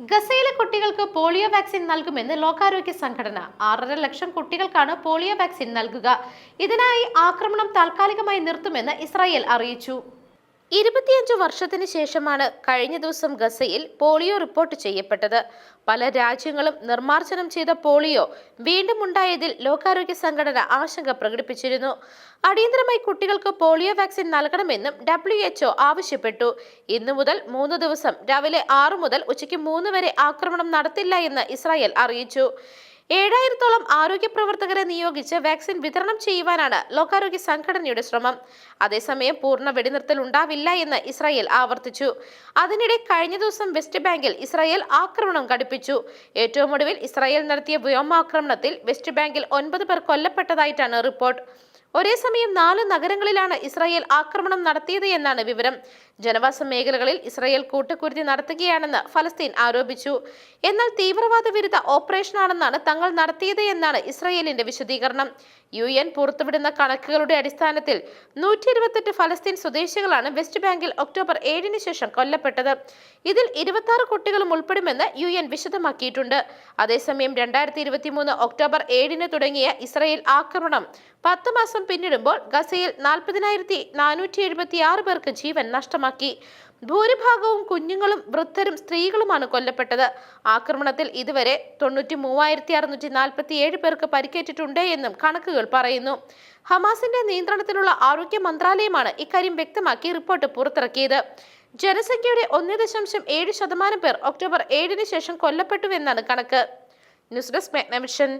ഗസയിലെ കുട്ടികൾക്ക് polio vaccine നൽകുമെന്ന് ലോകാരോഗ്യ സംഘടന. ആറര ലക്ഷം കുട്ടികൾക്കാണ് പോളിയോ വാക്സിൻ നൽകുക. ഇതിനായി ആക്രമണം താൽക്കാലികമായി നിർത്തുമെന്ന് ഇസ്രായേൽ അറിയിച്ചു. ഇരുപത്തിയഞ്ചു വർഷത്തിന് ശേഷമാണ് കഴിഞ്ഞ ദിവസം ഗസയിൽ പോളിയോ റിപ്പോർട്ട് ചെയ്യപ്പെട്ടത്. പല രാജ്യങ്ങളും നിർമ്മാർജനം ചെയ്ത പോളിയോ വീണ്ടും ഉണ്ടായതിൽ ലോകാരോഗ്യ സംഘടന ആശങ്ക പ്രകടിപ്പിച്ചിരുന്നു. അടിയന്തരമായി കുട്ടികൾക്ക് പോളിയോ വാക്സിൻ നൽകണമെന്നും ഡബ്ല്യു എച്ച്ഒ ആവശ്യപ്പെട്ടു. ഇന്നു മുതൽ മൂന്ന് ദിവസം രാവിലെ ആറു മുതൽ ഉച്ചയ്ക്ക് മൂന്ന് വരെ ആക്രമണം നടത്തില്ല എന്ന് ഇസ്രായേൽ അറിയിച്ചു. ഏഴായിരത്തോളം ആരോഗ്യ പ്രവർത്തകരെ നിയോഗിച്ച് വാക്സിൻ വിതരണം ചെയ്യുവാനാണ് ലോകാരോഗ്യ സംഘടനയുടെ ശ്രമം. അതേസമയം പൂർണ വെടിനിർത്തൽ ഉണ്ടാവില്ല എന്ന് ഇസ്രായേൽ ആവർത്തിച്ചു. അതിനിടെ കഴിഞ്ഞ ദിവസം വെസ്റ്റ് ബാങ്കിൽ ഇസ്രായേൽ ആക്രമണം കടുപ്പിച്ചു ഏറ്റവും ഒടുവിൽ ഇസ്രായേൽ നടത്തിയ വ്യോമാക്രമണത്തിൽ വെസ്റ്റ് ബാങ്കിൽ ഒൻപത് പേർ കൊല്ലപ്പെട്ടതായിട്ടാണ് റിപ്പോർട്ട്. ഒരേ സമയം നാല് നഗരങ്ങളിലാണ് ഇസ്രായേൽ ആക്രമണം നടത്തിയത് എന്നാണ് വിവരം. ജനവാസ മേഖലകളിൽ ഇസ്രായേൽ കൂട്ടക്കുരുതി നടത്തുകയാണെന്ന് ഫലസ്തീൻ ആരോപിച്ചു. എന്നാൽ തീവ്രവാദ വിരുദ്ധ ഓപ്പറേഷനാണെന്നാണ് തങ്ങൾ നടത്തിയത് എന്നാണ് ഇസ്രായേലിന്റെ വിശദീകരണം. യു എൻ പുറത്തുവിടുന്ന കണക്കുകളുടെ അടിസ്ഥാനത്തിൽ നൂറ്റി ഇരുപത്തെട്ട് ഫലസ്തീൻ സ്വദേശികളാണ് വെസ്റ്റ് ബാങ്കിൽ ഒക്ടോബർ ഏഴിന് ശേഷം കൊല്ലപ്പെട്ടത്. ഇതിൽ ഇരുപത്തി കുട്ടികളും ഉൾപ്പെടുമെന്ന് യു എൻ വിശദമാക്കിയിട്ടുണ്ട്. അതേസമയം രണ്ടായിരത്തി ഇരുപത്തി മൂന്ന് ഒക്ടോബർ ഏഴിന് തുടങ്ങിയ ഇസ്രായേൽ ആക്രമണം പത്ത് മാസം പിന്നിടുമ്പോൾ ഗസയിൽ നാൽപ്പതിനായിരത്തി നാനൂറ്റി എഴുപത്തി ആറ് പേർക്ക് ജീവൻ നഷ്ടമാക്കി. ഭൂരിഭാഗവും കുഞ്ഞുങ്ങളും വൃദ്ധരും സ്ത്രീകളുമാണ് കൊല്ലപ്പെട്ടത്. ആക്രമണത്തിൽ ഇതുവരെ തൊണ്ണൂറ്റി മൂവായിരത്തി അറുന്നൂറ്റി നാൽപ്പത്തി ഏഴ് പേർക്ക് പരിക്കേറ്റിട്ടുണ്ട് എന്നും കണക്കുകൾ പറയുന്നു. ഹമാസിന്റെ നിയന്ത്രണത്തിലുള്ള ആരോഗ്യ മന്ത്രാലയമാണ് ഇക്കാര്യം വ്യക്തമാക്കി റിപ്പോർട്ട് പുറത്തിറക്കിയത്. ജനസംഖ്യയുടെ ഒന്ന് ദശാംശം ഏഴ് ശതമാനം പേർ ഒക്ടോബർ ഏഴിന് ശേഷം കൊല്ലപ്പെട്ടുവെന്നാണ് കണക്ക്. News desk Magnavision.